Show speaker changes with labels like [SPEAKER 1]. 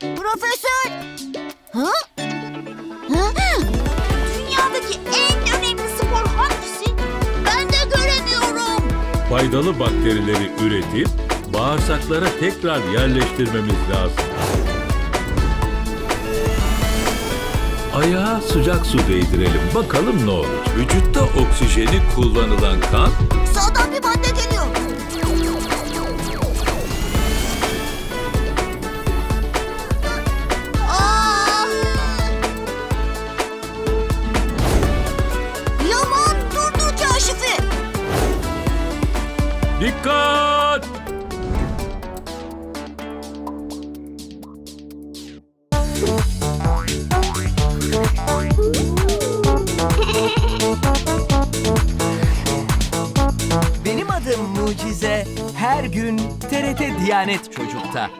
[SPEAKER 1] Profesör! Hı? Hı? Dünyadaki en önemli spor hangisi? Ben de göremiyorum.
[SPEAKER 2] Faydalı bakterileri üretip bağırsaklara tekrar yerleştirmemiz lazım. Ayağa sıcak su değdirelim. Bakalım ne olur. Vücutta oksijeni kullanılan kan
[SPEAKER 1] Sağdan bir madde
[SPEAKER 2] dikkat!
[SPEAKER 3] Benim adım Mucize. Her gün TRT Diyanet Çocuk'ta.